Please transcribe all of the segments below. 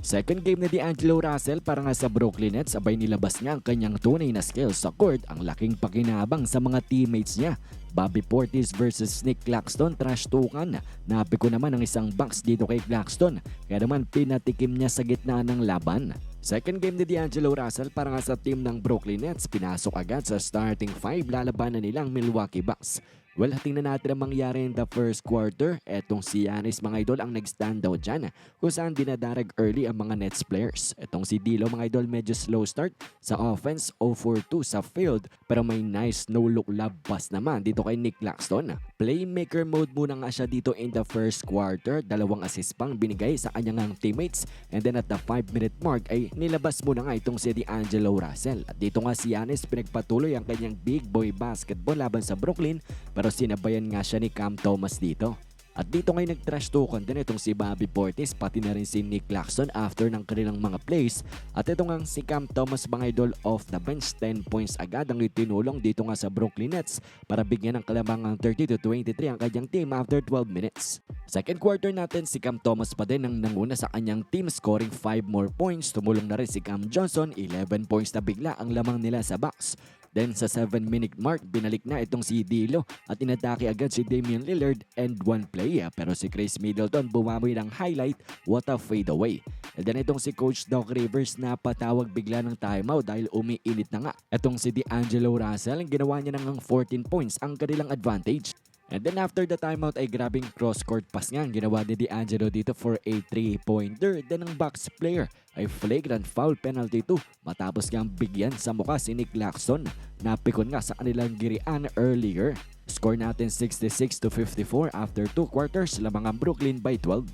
Second game ni D'Angelo Russell para nga sa Brooklyn Nets abay nilabas niya ang kanyang tunay na skills sa court ang laking pakinabang sa mga teammates niya. Bobby Portis versus Nick Claxton trash tukan. Napiko naman ang isang box dito kay Claxton kaya naman pinatikim niya sa gitna ng laban. Second game ni D'Angelo Russell para nga sa team ng Brooklyn Nets pinasok agad sa starting five lalabanan nilang Milwaukee Bucks. Well, tingnan natin ang mangyari in the first quarter. Etong si Giannis mga idol ang nag-stand out dyan kung saan dinadarag early ang mga Nets players. Etong si Dilo mga idol medyo slow start sa offense 0-4-2 sa field pero may nice no-look lob pass naman dito kay Nick Claxton. Playmaker mode muna nga siya dito in the first quarter. Dalawang assist pang binigay sa kanyang teammates and then at the 5 minute mark ay nilabas muna nga itong si D'Angelo Russell. At dito nga si Giannis pinagpatuloy ang kanyang big boy basketball laban sa Brooklyn pero sinabayan nga siya ni Cam Thomas dito. At dito ngayon nag-trash talkan din itong si Bobby Portis pati na rin si Nick Claxton after ng kanilang mga plays. At ito nga si Cam Thomas mga idol off the bench 10 points agad ang itinulong dito nga sa Brooklyn Nets para bigyan ng kalamangang 30 to 23 ang kanyang team after 12 minutes. Second quarter natin si Cam Thomas pa din ang nanguna sa kanyang team scoring 5 more points. Tumulong na rin si Cam Johnson 11 points na bigla ang lamang nila sa box. Then sa 7 minute mark, binalik na itong si Dilo at inatake agad si Damian Lillard and one play. Pero si Chris Middleton bumaboy ng highlight, what a fadeaway. And then itong si Coach Doc Rivers na patawag bigla ng timeout dahil umiinit na nga. Itong si D'Angelo Russell, ginawa niya nang 14 points ang kanilang advantage. And then after the timeout ay grabing cross-court pass nga ang ginawa ni D'Angelo dito for a 3-pointer. Then ang box player ay flagrant foul penalty 2 matapos niyang bigyan sa mukha si Nick Laxton. Napikon nga sa kanilang girian earlier. Score natin 66 to 54 after 2 quarters lamang ang Brooklyn by 12.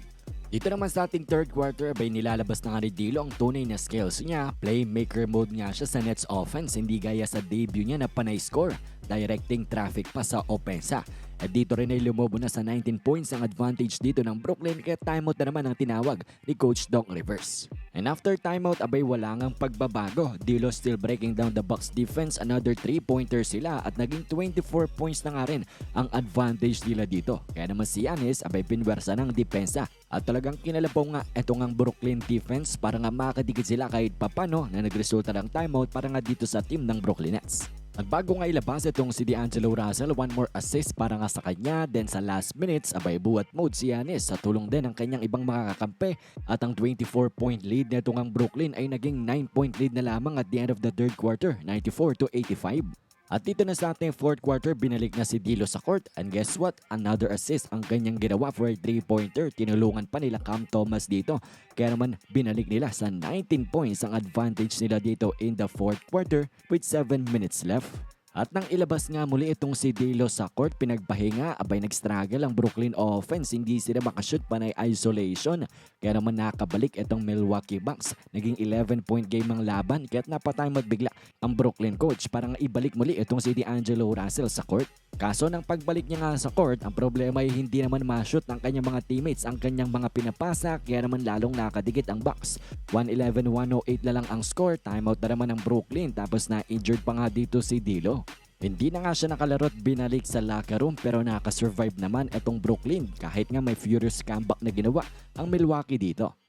Dito naman sa ating third quarter bay nilalabas na nga ni Dilo ang tunay na skills niya. Playmaker mode nga siya sa Nets offense, hindi gaya sa debut niya na panay score, directing traffic pa sa opensa. At dito rin ay lumobo na sa 19 points ang advantage dito ng Brooklyn kaya timeout na naman ang tinawag ni Coach Doc Rivers. And after timeout abay wala ngang pagbabago. Dilo still breaking down the Bucks defense. Another 3-pointer sila at naging 24 points na nga rin ang advantage nila dito. Kaya naman si Giannis abay pinwersa ng depensa. At talagang kinalabaw nga ito ngang Brooklyn defense para nga makadikit sila kahit papano na nagresulta ng timeout para nga dito sa team ng Brooklyn Nets. At bago nga ilabas itong si D'Angelo Russell, one more assist para nga sa kanya. Then sa last minutes, abay buwat mode si Giannis sa tulong din ng kanyang ibang mga kakampi. At ang 24-point lead na itong ang Brooklyn ay naging 9-point lead na lamang at the end of the third quarter, 94 to 85. At dito na sa ating fourth quarter, binalik na si Dilo sa court. And guess what? Another assist ang kanyang ginawa for a 3-pointer. Tinulungan pa nila Cam Thomas dito. Kaya naman binalik nila sa 19 points ang advantage nila dito in the fourth quarter with 7 minutes left. At nang ilabas nga muli itong si Dilo sa court, pinagpahinga, abay nag-struggle ang Brooklyn offense. Hindi sila makashoot panay isolation. Kaya naman nakabalik itong Milwaukee Bucks. Naging 11-point game ang laban kaya't napatay magbigla ang Brooklyn coach para nga ibalik muli itong si D'Angelo Russell sa court. Kaso nang pagbalik niya nga sa court, ang problema ay hindi naman ma-shoot ng kanyang mga teammates ang kanyang mga pinapasa kaya naman lalong nakadikit ang Bucks. 111-108 na lang ang score, timeout na naman ng Brooklyn tapos na injured pa nga dito si Dilo. Hindi na nga siya nakalaro at binalik sa locker room pero nakasurvive naman itong Brooklyn kahit nga may furious comeback na ginawa ang Milwaukee dito.